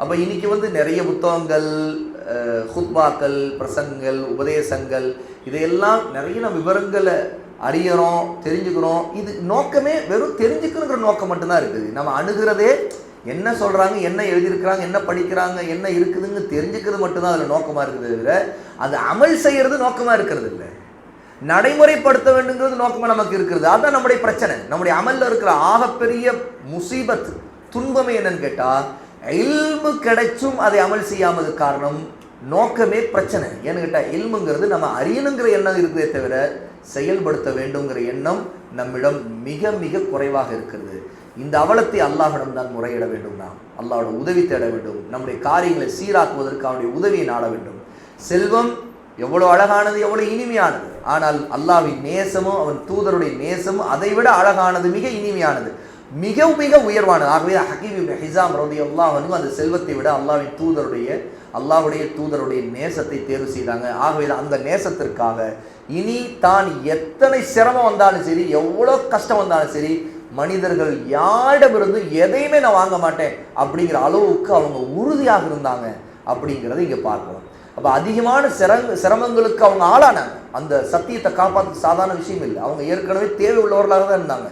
அப்போ இன்னைக்கு வந்து நிறைய புத்தகங்கள் ஹுத்பாக்கள் பிரசங்கங்கள் உபதேசங்கள் இதையெல்லாம் நிறைய நம்ம விவரங்களை அறியறோம் தெரிஞ்சுக்கிறோம். இது நோக்கமே வெறும் தெரிஞ்சுக்கணுங்கிற நோக்கம் மட்டும்தான் இருக்குது. நம்ம அணுகிறதே என்ன சொல்கிறாங்க என்ன எழுதியிருக்கிறாங்க என்ன படிக்கிறாங்க என்ன இருக்குதுன்னு தெரிஞ்சுக்கிறது மட்டும்தான் அதில் நோக்கமாக இருக்குது தவிர அது அமல் செய்கிறது நோக்கமாக இருக்கிறது இல்லை. நடைமுறைப்படுத்த வேண்டுங்கிறது நோக்கமாக நமக்கு இருக்கிறது. அதுதான் நம்முடைய பிரச்சனை. நம்முடைய அமலில் இருக்கிற ஆகப்பெரிய முசீபத் துன்பமே என்னன்னு கேட்டால் இல்மு கிடைச்சும் அதை அமல் செய்யாமது காரணம் நோக்கமே பிரச்சனை. ஏன்னு கேட்டால் இல்முங்கிறது நம்ம அறியணுங்கிற எண்ணம் இருக்குதே தவிர செயல்படுத்த வேண்டுங்கிற எண்ணம் நம்மிடம் மிக மிக குறைவாக இருக்கிறது. இந்த அவலத்தை அல்லாஹிடம் தான் முறையிட வேண்டும் நாம். அல்லாவோட உதவி தேட வேண்டும். நம்முடைய காரியங்களை சீராக்குவதற்கு அவனுடைய உதவியை நாட வேண்டும். செல்வம் எவ்வளோ அழகானது எவ்வளோ இனிமையானது. ஆனால் அல்லாவின் நேசமும் அவன் தூதருடைய நேசமும் அதை விட அழகானது மிக இனிமையானது. மிக மிக உயர்வானது. ஆகவே ஹக்கீம் இப்னு ஹிசாம் ரதி அல்லாஹனும் அந்த செல்வத்தை விட அல்லாவின் தூதருடைய அல்லாஹ்வுடைய தூதருடைய நேசத்தை தேர்வு செய்தாங்க. ஆகவே அந்த நேசத்திற்காக இனி தான் எத்தனை சிரமம் வந்தாலும் சரி எவ்வளோ கஷ்டம் வந்தாலும் சரி மனிதர்கள் யாரிடமிருந்து எதையுமே நான் வாங்க மாட்டேன் அப்படிங்கிற அளவுக்கு அவங்க உறுதியாக இருந்தாங்க அப்படிங்கிறத இங்கே பார்க்கலாம். அப்போ அதிகமான சிரம சிரமங்களுக்கு அவங்க ஆளானாங்க. அந்த சத்தியத்தை காப்பாற்ற சாதாரண விஷயம் இல்லை. அவங்க ஏற்கனவே தேவை உள்ளவர்களாக தான் இருந்தாங்க.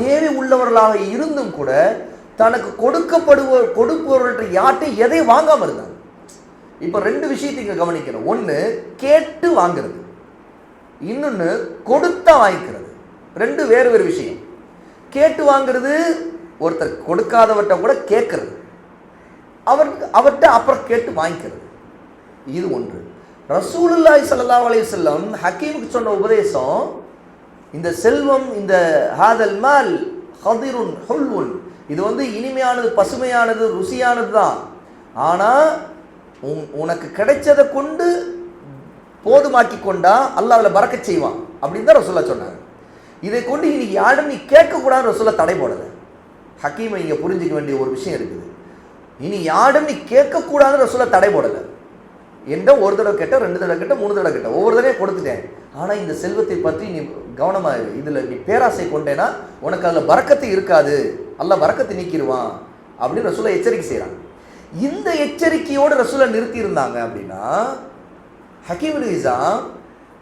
தேவை உள்ளவர்களாக இருந்தும் கூட தனக்கு கொடுக்கப்படுவ கொடுப்பவர்கள்ட்ட யார்ட்டையும் எதையும் வாங்காமல் இருந்தாங்க. இப்போ ரெண்டு விஷயத்தை இங்கே கவனிக்கிறோம். ஒன்று கேட்டு வாங்குறது. இன்னொன்று கொடுத்தா வாங்கிக்கிறது. ரெண்டு வேறு வேறு விஷயம். கேட்டு வாங்குறது ஒருத்தர் கொடுக்காதவர்கிட்ட கூட கேட்கறது. அவர் அவர்கிட்ட அப்புறம் கேட்டு வாங்கிக்கிறது. இது ஒன்று. ரசூலுல்லாய் சல்லா அலையம் ஹக்கீமுக்கு சொன்ன உபதேசம் இந்த செல்வம் இந்த ஹாதல் மால் ஹதிருன் ஹொல்வுன். இது வந்து இனிமையானது பசுமையானது ருசியானது தான். ஆனால் உன் உனக்கு கிடைச்சதை கொண்டு போதுமாக்கி கொண்டா அல்லாஹ் அதில் பறக்க செய்வான். அப்படின்னு தான் ரசோல்லா சொன்னாங்க. இதை கொண்டு இனி யாரும் நீ கேட்கக்கூடாதுன்னு ரசோல்லா தடை போடலை. ஹக்கீமை இங்கே புரிஞ்சிக்க வேண்டிய ஒரு விஷயம் இருக்குது. இனி யாரும் நீ கேட்கக்கூடாதுன்னு ரசோல்லா தடை போடலை. என்ற ஒரு தடவை கேட்ட ரெண்டு தடவை கேட்ட மூணு தடவை கேட்ட ஒவ்வொரு தடவையும் கொடுத்துட்டேன். ஆனால் இந்த செல்வத்தை பற்றி நீ கவனமாக இரு இதில் நீ பேராசை கொண்டேன்னா உனக்கு அதில் வரக்கத்து இருக்காது. அல்ல வரக்கத்து நீக்கிடுவான் அப்படின்னு ரசூலை எச்சரிக்கை செய்கிறான் இந்த எச்சரிக்கையோடு ரசூலை நிறுத்தியிருந்தாங்க அப்படின்னா ஹக்கீம் இசாம்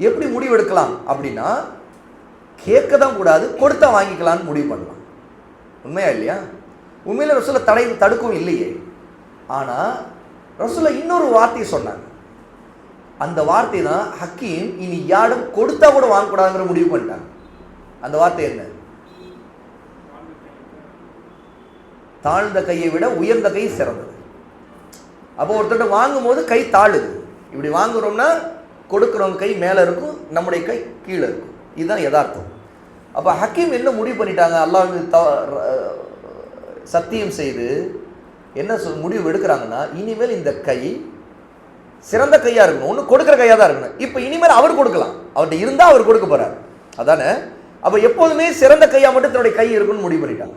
எப்படி முடிவெடுக்கலாம் அப்படின்னா கேட்க தான் கூடாது கொடுத்தா வாங்கிக்கலாம்னு முடிவு பண்ணலாம். உண்மையா இல்லையா? உண்மையில் ரசூலை தடை தடுக்கவும் இல்லையே. ஆனால் ரசூலை இன்னொரு வார்த்தையை சொன்னாங்க. அந்த வார்த்தை தான் ஹக்கீம் இனி யாரும் கொடுத்தா கூட வாங்கக்கூடாதுங்கிற முடிவு பண்ணிட்டாங்க. அந்த வார்த்தை என்ன? தாழ்ந்த கையை விட உயர்ந்த கை சிறந்தது. அப்போ ஒருத்தர் வாங்கும்போது கை தாழுது. இப்படி வாங்குறோம்னா கொடுக்குறவங்க கை மேலே இருக்கும் நம்முடைய கை கீழே இருக்கும். இதுதான் யதார்த்தம். அப்போ ஹக்கீம் என்ன முடிவு பண்ணிட்டாங்க? அல்லாஹ் த சத்தியம் செய்து என்ன சொல் முடிவு எடுக்கிறாங்கன்னா இனிமேல் இந்த கை சிறந்த கையாக இருக்கணும். ஒன்று கொடுக்குற கையாக தான் இருக்கணும். இப்போ இனிமேல் அவர் கொடுக்கலாம். அவர்கிட்ட இருந்தால் அவர் கொடுக்க போகிறார் அதானே? அப்போ எப்போதுமே சிறந்த கையாக மட்டும் தன்னுடைய கை இருக்குன்னு முடிவு பண்ணிட்டாங்க.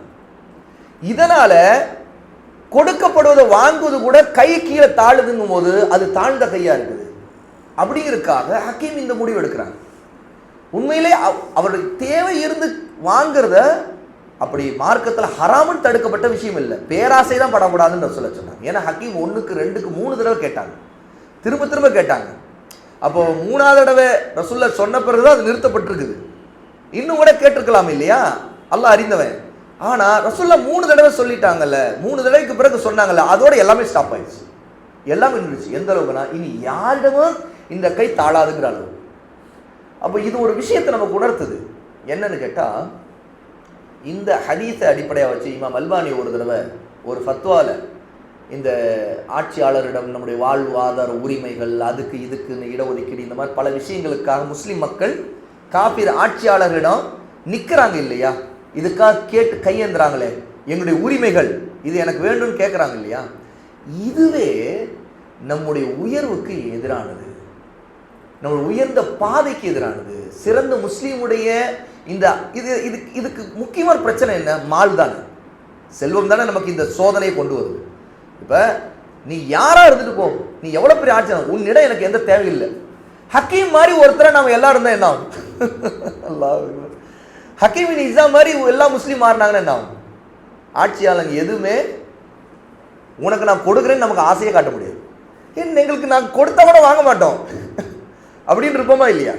இதனால் கொடுக்கப்படுவதை வாங்குவது கூட கை கீழே தாழுதுங்கும் போது அது தாழ்ந்த கையாக இருக்குது. அப்படிங்கிறதுக்காக ஹக்கீம் இந்த முடிவு எடுக்கிறாங்க. உண்மையிலே அவருடைய தேவை இருந்து வாங்குறத அப்படி மார்க்கத்தில் ஹராமன் தடுக்கப்பட்ட விஷயம் இல்லை. பேராசை தான் படக்கூடாதுன்னு சொல்ல சொன்னாங்க. ஏன்னா ஹக்கீம் ஒன்றுக்கு ரெண்டுக்கு மூணு தடவை கேட்டாங்க. திரும்ப திரும்ப கேட்டாங்க. அப்போ மூணாவது தடவை ரசுல்லா சொன்ன பிறகு தான் அது நிறுத்தப்பட்டிருக்குது. இன்னும் கூட கேட்டிருக்கலாம் இல்லையா? அல்லாஹ் அறிந்தவன். ஆனால் ரசுல்லா மூணு தடவை சொல்லிட்டாங்கல்ல மூணு தடவைக்கு பிறகு சொன்னாங்கல்ல அதோட எல்லாமே ஸ்டாப் ஆயிடுச்சு. எல்லாமே நின்றுச்சு எந்த அளவுக்குனா இனி யாரிடமும் இந்த கை தாழாதுங்கிற அளவு. அப்போ இது ஒரு விஷயத்தை நமக்கு உணர்த்துது. என்னன்னு கேட்டால் இந்த ஹதீஸை அடிப்படையாக வச்சு இமாம் அல்பானி ஒரு தடவை ஒரு ஃபத்வாவில் இந்த ஆட்சியாளரிடம் நம்முடைய வாழ்வாதார உரிமைகள் அதுக்கு இதுக்குன்னு இடஒதுக்கீடு இந்த மாதிரி பல விஷயங்களுக்காக முஸ்லீம் மக்கள் காப்பீர் ஆட்சியாளரிடம் நிற்கிறாங்க இல்லையா? இதுக்காக கேட்டு கையேந்துறாங்களே. எங்களுடைய உரிமைகள் இது எனக்கு வேண்டும்னு கேட்குறாங்க இல்லையா? இதுவே நம்முடைய உயர்வுக்கு எதிரானது. நம்ம உயர்ந்த பாதைக்கு எதிரானது. சிறந்த முஸ்லீமுடைய இந்த இது இது இதுக்கு முக்கியமான பிரச்சனை என்ன? மால் தானே. செல்வம் தானே நமக்கு இந்த சோதனையை கொண்டு வருது. இப்போ நீ யாராக இருந்துட்டு போ. நீ எவ்வளோ பெரிய ஆட்சி உன்னிடம் எனக்கு எந்த தேவையில்லை ஹக்கீம் மாதிரி ஒருத்தரை நம்ம எல்லாரும் இருந்தால் என்ன ஆகும்? அல்லாஹ் ஹக்கீம் மாதிரி எல்லா முஸ்லீம் மாறினாங்கன்னா என்ன ஆகும்? ஆட்சியாளங்க எதுவுமே உனக்கு நான் கொடுக்குறேன்னு நமக்கு ஆசையை காட்ட முடியாது. ஏன் எங்களுக்கு நான் கொடுத்தா கூட வாங்க மாட்டோம்? அப்படின்னு இருப்போமா இல்லையா?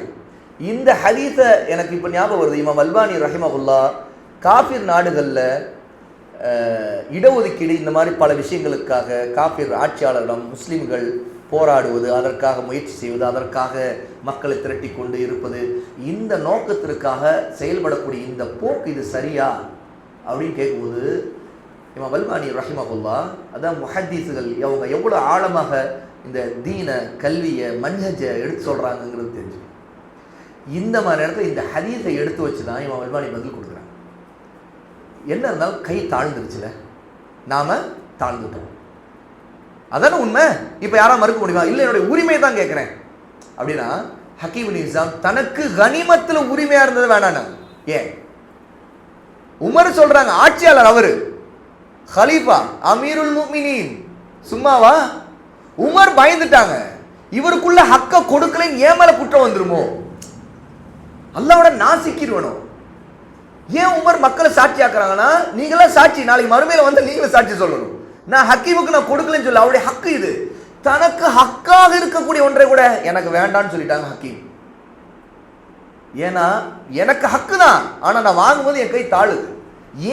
இந்த ஹதீஸை எனக்கு இப்போ ஞாபகம் வருது. இமாம் அல்பானி ரஹிமகுல்லா காஃபிர் நாடுகளில் இடஒதுக்கீடு இந்த மாதிரி பல விஷயங்களுக்காக காப்பீர் ஆட்சியாளரிடம் முஸ்லீம்கள் போராடுவது அதற்காக முயற்சி செய்வது அதற்காக மக்களை திரட்டி கொண்டு இருப்பது இந்த நோக்கத்திற்காக செயல்படக்கூடிய இந்த போக்கு இது சரியா? அப்படின்னு கேட்கும்போது இமா அல்பானி ரஹிமகுல்லா அதான் முஹத்தீஸுகள் அவங்க எவ்வளோ ஆழமாக இந்த தீன கல்வியை மன்ஹஜை எடுத்து சொல்கிறாங்கங்கிறது தெரிஞ்சு இந்த மாதிரி இடத்துல இந்த ஹதீஸை எடுத்து வச்சு தான் இவன் அல்பானி பதில் கொடுக்குறான் என்ன இருந்தாலும் கை தாழ்ந்துருச்சுல? நாம தாழ்ந்துட்டோம். அதானே உண்மை? இப்போ யாரா மறுக்க முடியுமா? இல்லை என்னுடைய உரிமையை தான் கேட்குறேன். அப்படின்னா ஹக்கீம் நிசாம் தனக்கு கனிமத்தில் உரிமையா இருந்தது வேணாண்ணா ஏன்? உமர் சொல்றாங்க ஆட்சியாளர் அவர். ஹலீஃபா அமீருல் முக்மினின். சும்மாவா? உமர் பயந்துட்டாங்க. இவருக்குள்ள ஹக்க கொடுக்கலன்னு ஏன் மேல குற்றம் வந்துருமோ? அல்லாவோட நான் ஏன் உமர் மக்களை சாட்சி ஆக்குறாங்கன்னா நீங்களாம் சாட்சி நாளைக்கு மறுமையில் வந்து நீங்களும் சாட்சி சொல்லணும். நான் ஹக்கீமுக்கு நான் கொடுக்கலன்னு சொல்ல அவருடைய ஹக்கு இது. தனக்கு ஹக்காக இருக்கக்கூடிய ஒன்றை கூட எனக்கு வேண்டான்னு சொல்லிட்டாங்க ஹக்கீம். ஏன்னா எனக்கு ஹக்கு தான் ஆனால் நான் வாங்கும்போது என் கை தாழுது.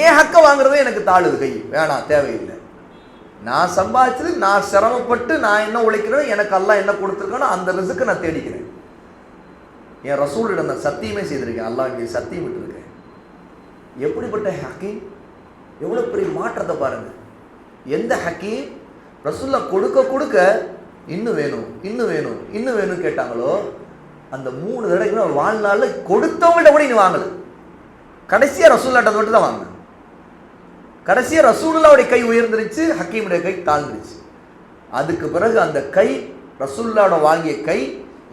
ஏன் ஹக்கை வாங்குறதே எனக்கு தாழுது கை. வேணாம் தேவையில்லை. நான் சம்பாதிச்சது நான் சிரமப்பட்டு நான் என்ன உழைக்கிறேன் எனக்கு எல்லாம் என்ன கொடுத்துருக்கேனோ அந்த ரிசுக்கு நான் தேடிக்கிறேன். என் ரசூலிடம் நான் சத்தியமே செய்திருக்கேன். அல்லாஹ் இங்கே சத்தியம் விட்டு எப்படிப்பட்ட ஹக்கீம்? எவ்வளோ பெரிய மாற்றத்தை பாருங்கள் எந்த ஹக்கீம்? ரசுல்லா கொடுக்க கொடுக்க இன்னும் வேணும் இன்னும் வேணும் இன்னும் வேணும்னு கேட்டாங்களோ அந்த மூணு தடவைக்கு வாழ்நாளில் கொடுத்தவங்கள்ட்ட கூட இனி வாங்கலை. கடைசியாக ரசூல்லாட்ட மட்டும் தான் வாங்கினேன் கடைசியாக ரசூல்லாவுடைய கை உயர்ந்துருச்சு ஹக்கீமுடைய கை தாழ்ந்துருச்சு. அதுக்கு பிறகு அந்த கை ரசூல்லாவோட வாங்கிய கை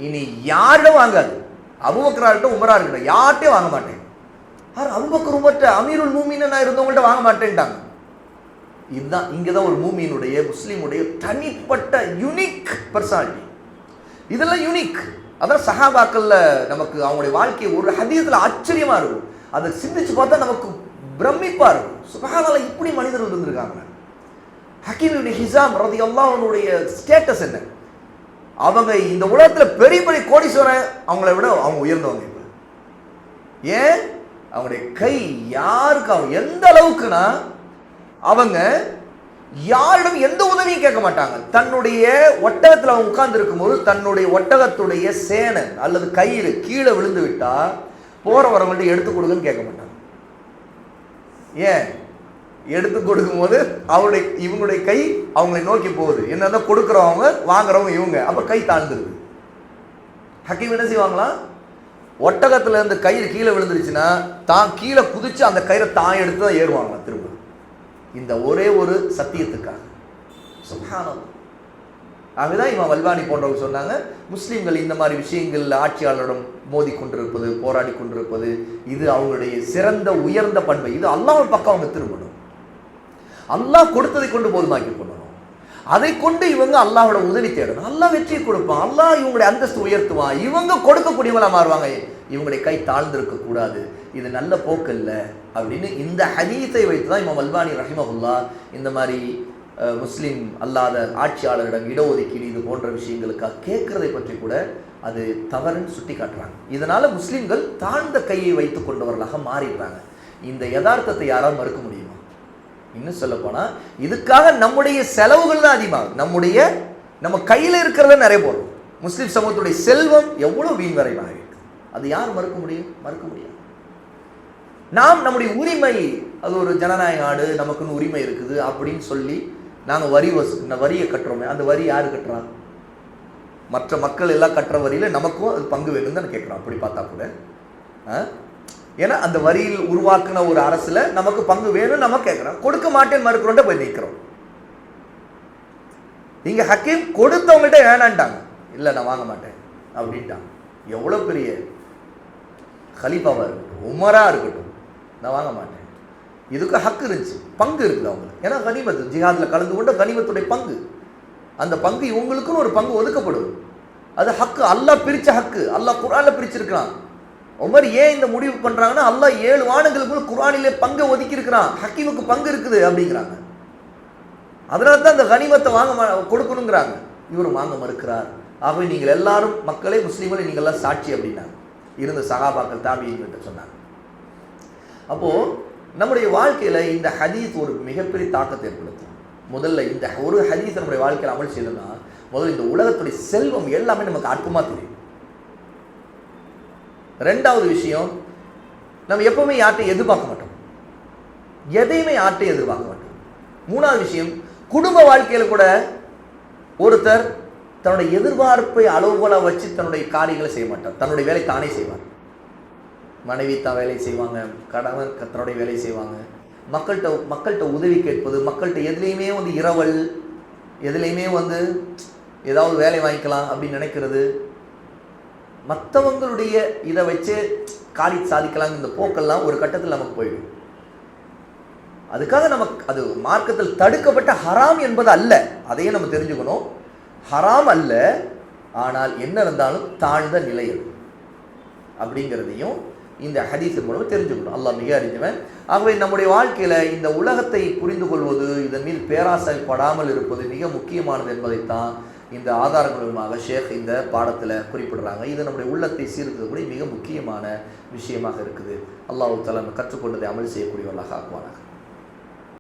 இனி யாரிடம் வாங்காது? அபுபக்கரா இருக்கட்டும் உமரா இருக்கட்டும் யார்கிட்டயும் வாங்க மாட்டேன். யார் அபுபக்கர் உமர்கிட்ட அமீருல் மூமின்னு நான் இருந்தவங்கள்ட்ட வாங்க மாட்டேன்ட்டாங்க. இதுதான் இங்கே தான் ஒரு மூமியினுடைய முஸ்லீமுடைய தனிப்பட்ட யுனிக் பர்சனாலிட்டி இதெல்லாம் யுனிக் அதான் சஹாபாக்கள்ல நமக்கு அவங்களுடைய வாழ்க்கை ஒரு ஹதீஸில் ஆச்சரியமா இருக்கும். அதை சிந்திச்சு பார்த்தா நமக்கு பிரமிப்பா இருக்கும். சுபஹானால இப்படி மனிதர்கள் இருந்திருக்காங்க. ஹக்கீம் ஹிசாம் ரதி அல்லாஹனுடைய ஸ்டேட்டஸ் என்ன? அவங்க இந்த உலகத்தில் பெரிய பெரிய கோடீஸ்வரன் அவங்கள விட அவங்க உயர்ந்தவங்க இப்போ. ஏன்? அவங்களுடைய கை யாருக்கு அவங்க எந்த அளவுக்குனா அவங்க யாரிடம் எந்த உதவியும் கேட்க மாட்டாங்க. தன்னுடைய ஒட்டகத்தில் அவங்க உட்கார்ந்து இருக்கும்போது தன்னுடைய ஒட்டகத்துடைய சேனை அல்லது கயிறு கீழே விழுந்து விட்டா போற எடுத்து கொடுங்கன்னு கேட்க மாட்டாங்க. ஏன்? எடுத்து கொடுக்கும்போது அவருடைய இவங்களுடைய கை அவங்களை நோக்கி போகுது. என்னதான் கொடுக்குறவங்க வாங்குறவங்க இவங்க. அப்ப கை தாழ்ந்துருது. ஹக்கீம் என்ன செய்வாங்களா ஒட்டகத்தில் இருந்து கயிறு கீழே விழுந்துருச்சுன்னா தான் கீழே குதிச்சு அந்த கயிறை தான் எடுத்து தான் ஏறுவாங்க திரும்ப. இந்த ஒரே ஒரு சத்தியத்துக்காக. சுகானம் ஆகதான் இவன் வல்வானி போன்றவங்க சொன்னாங்க முஸ்லீம்கள் இந்த மாதிரி விஷயங்கள் ஆட்சியாளரிடம் மோதி கொண்டிருப்பது போராடி கொண்டிருப்பது இது அவங்களுடைய சிறந்த உயர்ந்த பண்பை. இது அல்லாவின் பக்கம் அவங்க திரும்பணும். அல்லாஹ் கொடுத்ததை கொண்டு போதுமாக்கி அதை கொண்டு இவங்க அல்லாஹோட உதவி தேடணும். அல்லா வெற்றி கொடுப்பான். அல்லாஹ் இவங்களுடைய அந்தஸ்து உயர்த்துவான். இவங்க கொடுக்கக்கூடியவங்களா மாறுவாங்க. இவங்களுடைய கை தாழ்ந்திருக்க கூடாது. இது நல்ல போக்கு இல்லை அப்படின்னு இந்த ஹதீஸை வைத்து தான் இமாம் அல்பானி ரஹிமகுல்லா இந்த மாதிரி முஸ்லீம் அல்லாத ஆட்சியாளரிடம் இடஒதுக்கீடு இது போன்ற விஷயங்களுக்காக கேட்கறதை பற்றி கூட அது தவறுன்னு சுட்டி காட்டுறாங்க இதனால முஸ்லீம்கள் தாழ்ந்த கையை வைத்துக் கொண்டவர்களாக மாறிடுறாங்க. இந்த யதார்த்தத்தை யாரால் மறுக்க முடியும் இன்னும் சொல்ல இதுக்காக நம்முடைய செலவுகள் தான் அதிகமாகும். நம்முடைய நம்ம கையில் இருக்கிறத நிறைய போடுறோம். முஸ்லீம் சமூகத்துடைய செல்வம் எவ்வளோ வீண் வரைவாக இருக்கு. அது யார் மறுக்க முடியும்? மறுக்க முடியாது. நாம் நம்முடைய உரிமை அது ஒரு ஜனநாயக நாடு நமக்குன்னு உரிமை இருக்குது அப்படின்னு சொல்லி நாங்கள் வரி வசூ இந்த வரியை கட்டுறோமே அந்த வரி யார் கட்டுறா? மற்ற மக்கள் எல்லாம் கட்டுற வரியில் நமக்கும் அது பங்கு வேணும்னு தான் கேட்குறோம் அப்படி பார்த்தா கூட ஆ? ஏன்னா அந்த வரியில் உருவாக்குன ஒரு அரசுல நமக்கு பங்கு வேணும்னு நம்ம கேட்குறோம் கொடுக்க மாட்டேன்னு மறுக்கிறோன்ட்டு போய் நிற்கிறோம் இங்க ஹக்கீம் கொடுத்தவங்கள்ட்ட வேணான்ட்டாங்க. இல்லை நான் வாங்க மாட்டேன். அப்படின்ட்டாங்க. எவ்வளோ பெரிய ஹலீஃபாவாக இருக்கட்டும் உமரா இருக்கட்டும் நான் வாங்க மாட்டேன். இதுக்கு ஹக்கு இருந்துச்சு. பங்கு இருக்குது அவங்களுக்கு ஏன்னா கனிமத்து ஜிஹாதில் கலந்து கொண்ட கனிமத்துடைய பங்கு. அந்த பங்கு இவங்களுக்குன்னு ஒரு பங்கு ஒதுக்கப்படும். அது ஹக்கு. அல்லா பிரிச்ச ஹக்கு. அல்லா குரானில் பிரிச்சிருக்கிறான். உமர் ஏன் இந்த முடிவு பண்ணுறாங்கன்னா அல்லாஹ் ஏழு வானங்களுக்கு குரானிலே பங்கை ஒதுக்கி இருக்கிறான் ஹக்கீமுக்கு பங்கு இருக்குது அப்படிங்கிறாங்க. அதனால தான் இந்த கனிமத்தை வாங்க கொடுக்கணுங்கிறாங்க. இவர் வாங்க மறுக்கிறார். ஆகவே நீங்கள் எல்லாரும் மக்களே முஸ்லீம்களை நீங்கள் எல்லாம் சாட்சி அப்படின்னாங்க. இருந்த சகாபாக்கள் தாபியங்கிட்ட சொன்னாங்க. அப்போ நம்முடைய வாழ்க்கையில இந்த ஹதீஸ் ஒரு மிகப்பெரிய தாக்கத்தை ஏற்படுத்தும். முதல்ல இந்த ஒரு ஹதீஸ் நம்முடைய வாழ்க்கையில் அமல் செய்யணும்னா முதல்ல இந்த உலகத்துடைய செல்வம் எல்லாமே நமக்கு அற்புமா தெரியும். ரெண்டாவது விஷயம் நம்ம எப்பவுமே யார்ட்டையும் எதிர்பார்க்க மாட்டோம். எதையுமே யார்ட்டையும் எதிர்பார்க்க மாட்டோம். மூணாவது விஷயம் குடும்ப வாழ்க்கையில் கூட ஒருத்தர் தன்னுடைய எதிர்பார்ப்பை அளவுகோலாக வச்சு தன்னுடைய காரியங்களை செய்ய மாட்டார். தன்னுடைய வேலை தானே செய்வார். மனைவி தான் வேலை செய்வாங்க கணவன் தன்னுடைய வேலை செய்வாங்க. மக்கள்கிட்ட மக்கள்கிட்ட உதவி கேட்பது மக்கள்கிட்ட எதுலேயுமே வந்து இரவல் எதுலேயுமே வந்து ஏதாவது வேலை வாங்கிக்கலாம் அப்படின்னு நினைக்கிறது மற்றவங்களுடைய இதை வச்சு காலி சாதிக்கலாம் இந்த போக்கெல்லாம் ஒரு கட்டத்தில் நமக்கு போயிடும். அதுக்காக நமக்கு அது மார்க்கத்தில் தடுக்கப்பட்ட ஹராம் என்பது அல்ல. அதையும் நம்ம தெரிஞ்சுக்கணும். ஹராம் அல்ல. ஆனால் என்ன இருந்தாலும் தாழ்ந்த நிலை அது. அப்படிங்கிறதையும் இந்த ஹதீஸ் மூலம் தெரிஞ்சுக்கணும். அல்லாஹ் மிக அறிஞ்சவன். ஆகவே நம்முடைய வாழ்க்கையில் இந்த உலகத்தை புரிந்து கொள்வது இதன் மீது பேராசைப்படாமல் இருப்பது மிக முக்கியமானது என்பதைத்தான் இந்த ஆதாரங்களுமாக ஷேக் இந்த பாடத்தில் குறிப்பிடுறாங்க. இது நம்முடைய உள்ளத்தை சீர்திருக்கக்கூடிய மிக முக்கியமான விஷயமாக இருக்குது. அல்லாஹ் தலா கற்றுக்கொண்டதை அமல் செய்யக்கூடியவர்களாக ஆக்குவானாக.